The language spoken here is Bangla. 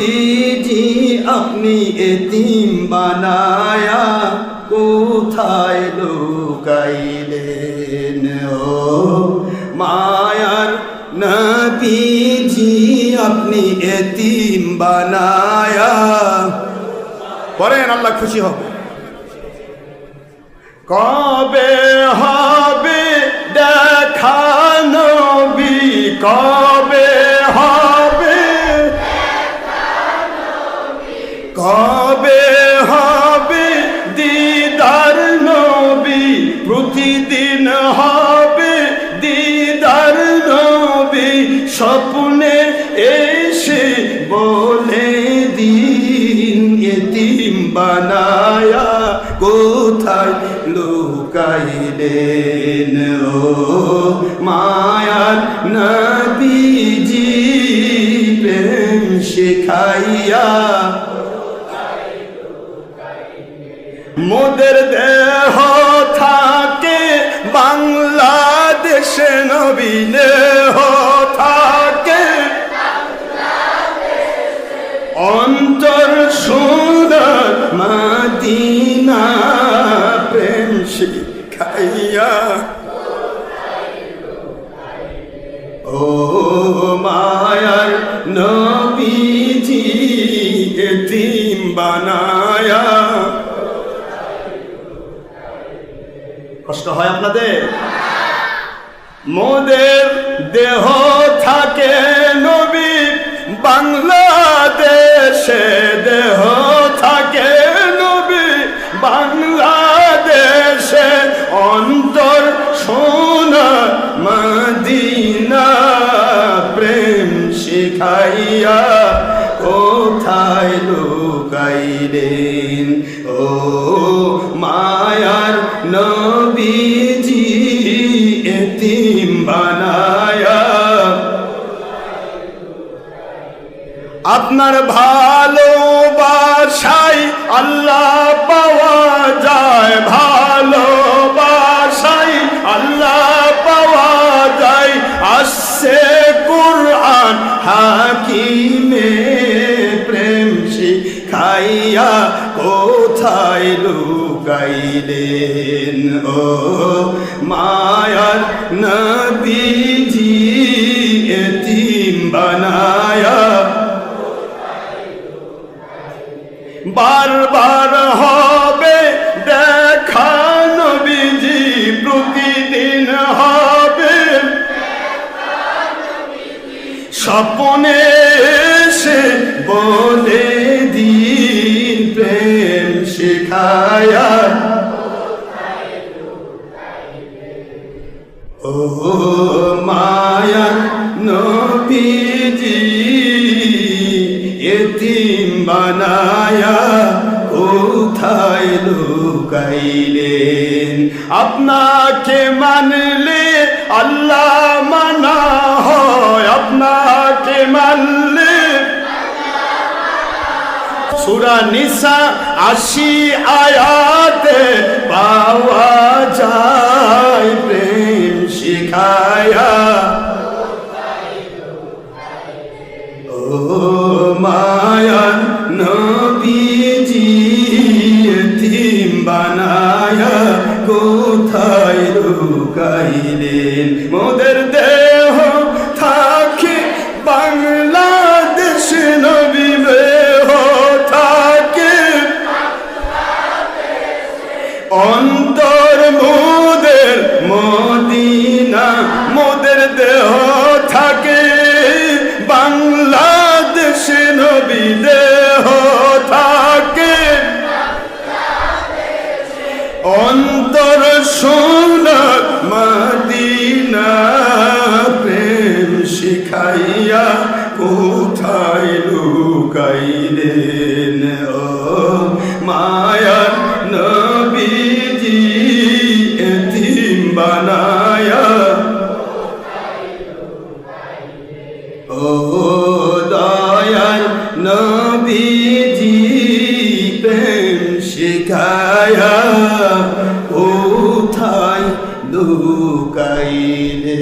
নবীজি আপনি এতিম বানায়া কোথায় লুকাইলেন? ও মায়ার নবীজি, আপনি এতিম বানায়া পড়েন আল্লাহ খুশি হবে কবে হবে দেখা নবী, কবে স্বপ্নে এসে বলে দিন, এতিম বানায়া কোথায় লুকাইলেন? ও মায়ার নবীজি, প্রেম শিখাইয়া মোদের দেহ থাকে বাংলাদেশে নবী দেহ ও মায়ার নবীজি এতিম বানায়া। কষ্ট হয় আপনাদের? মোদের এতিম আপনার ভালোবাসাই আল্লাহ পাওয়া যায় ভালোবাসাই আল্লাহ পাওয়া যায়। আসছে কোরআন হাকিমে প্রেম শিখাইয়া কোথায় লুকাইলেন? ও বারবার হবে দেখা নবীজি প্রতিদিন হবে। স্বপনে সে বলে দিন প্রেম শেখায়া। এতিম বানায়া কোথায় লুকাইলেন? আপনাকে মানলে আল্লাহ মানা হয়। আপনাকে মানলে সুরা নিসা আশি আয়াতে পাওয়া যায় প্রেম শিখায়া। ও কোথায় লুকাইলেন? মোদের দেহ অন্তর সোনা মদিনা প্রেম শিখাইয়া কোথায় ছায়া কোথায় লুকাইলে।